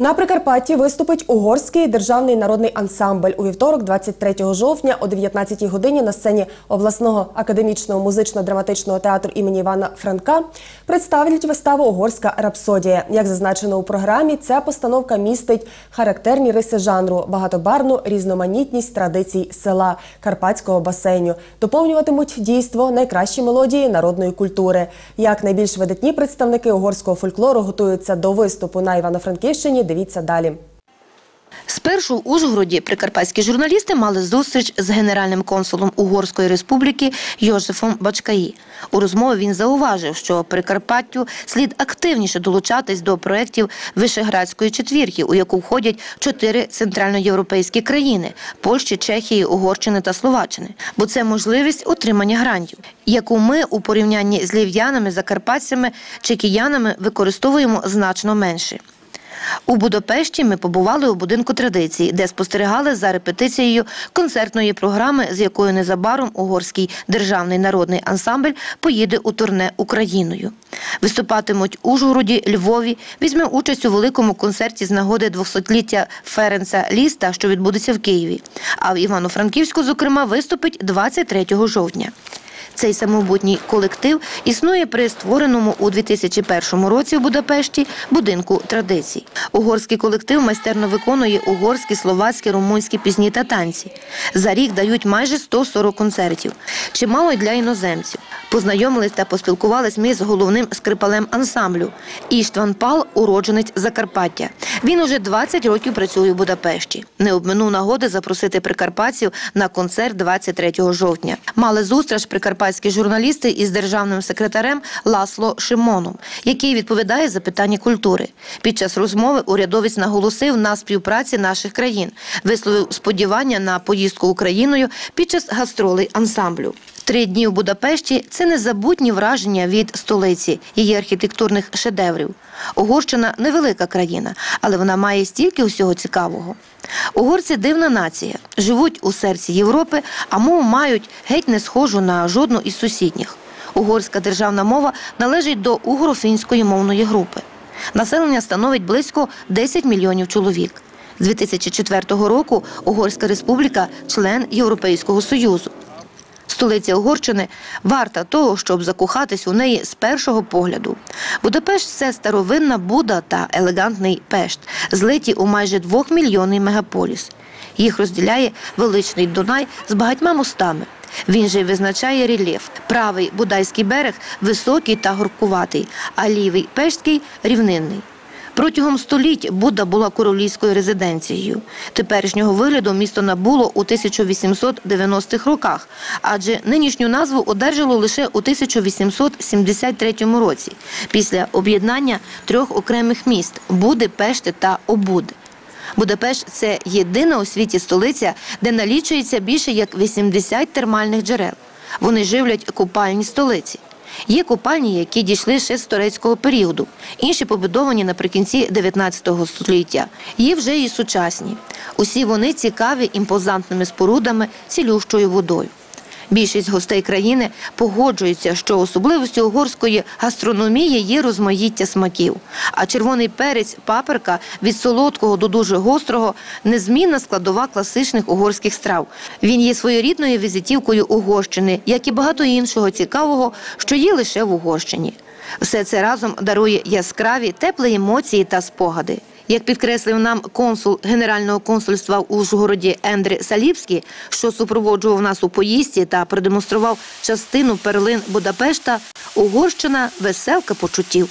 На Прикарпатті виступить угорський державний народний ансамбль у вівторок, 23 жовтня, о 19 годині на сцені обласного академічного музично-драматичного театру імені Івана Франка представлять виставу Угорська рапсодія. Як зазначено у програмі, ця постановка містить характерні риси жанру, багатобарну різноманітність традицій села Карпатського басейню. Доповнюватимуть дійство найкращі мелодії народної культури. Як найбільш видатні представники угорського фольклору готуються до виступу на Івано-Франківщині, дивіться далі. Спершу в Ужгороді прикарпатські журналісти мали зустріч з генеральним консулом Угорської республіки Йожефом Бачкаї. У розмові він зауважив, що Прикарпаттю слід активніше долучатись до проєктів Вишеградської четвірки, у яку входять чотири центральноєвропейські країни Польщі, Чехії, Угорщини та Словаччини. Бо це можливість отримання грантів, яку ми у порівнянні з лів'янами, закарпатцями чи киянами використовуємо значно менше. У Будапешті ми побували у будинку традиції, де спостерігали за репетицією концертної програми, з якою незабаром угорський державний народний ансамбль поїде у турне Україною. Виступатимуть у Ужгороді, Львові, візьме участь у великому концерті з нагоди 200-ліття Ференца Ліста, що відбудеться в Києві. А в Івано-Франківську, зокрема, виступить 23 жовтня. Цей самобутній колектив існує при створеному у 2001 році в Будапешті будинку традицій. Угорський колектив майстерно виконує угорські, словацькі, румунські пісні та танці. За рік дають майже 140 концертів. Чимало й для іноземців. Познайомились та поспілкувались ми з головним скрипалем ансамблю. Іштван Пал – уродженець Закарпаття. Він уже 20 років працює у Будапешті. Не обминув нагоди запросити прикарпатців на концерт 23 жовтня. Мали зустріч прикарпатські журналісти із державним секретарем Ласло Шимоном, який відповідає за питання культури. Під час розмови урядовець наголосив на співпраці наших країн, висловив сподівання на поїздку Україною під час гастролей ансамблю. Три дні у Будапешті це незабутні враження від столиці, її архітектурних шедеврів. Угорщина невелика країна, але вона має стільки усього цікавого. Угорці дивна нація, живуть у серці Європи, а мову мають геть не схожу на жодну із сусідніх. Угорська державна мова належить до угорофінської мовної групи. Населення становить близько 10 мільйонів чоловік. З 2004 року Угорська республіка член Європейського Союзу. Столиця Угорщини варта того, щоб закохатись у неї з першого погляду. Будапешт це старовинна Буда та елегантний Пешт, злиті у майже двохмільйонний мегаполіс. Їх розділяє величний Дунай з багатьма мостами. Він же й визначає рельєф. Правий Будайський берег високий та горкуватий, а лівий Пештський рівнинний. Протягом століть Будда була королівською резиденцією. Теперішнього вигляду місто набуло у 1890-х роках, адже нинішню назву одержало лише у 1873 році, після об'єднання трьох окремих міст Буди, Пешти та Обуди. Будапешт – це єдина у світі столиця, де налічується більше як 80 термальних джерел. Вони живлять купальні столиці. Є купальні, які дійшли ще з турецького періоду, інші побудовані наприкінці 19 століття. Є вже і сучасні. Усі вони цікаві імпозантними спорудами, цілющою водою. Більшість гостей країни погоджуються, що особливістю угорської гастрономії є розмаїття смаків. А червоний перець, паперка від солодкого до дуже гострого незмінна складова класичних угорських страв. Він є своєрідною візитівкою Угорщини, як і багато іншого цікавого, що є лише в Угорщині. Все це разом дарує яскраві, теплі емоції та спогади. Як підкреслив нам консул Генерального консульства в Ужгороді Ендри Саліпський, що супроводжував нас у поїзді та продемонстрував частину перлин Будапешта, Угорщина веселка почуттів.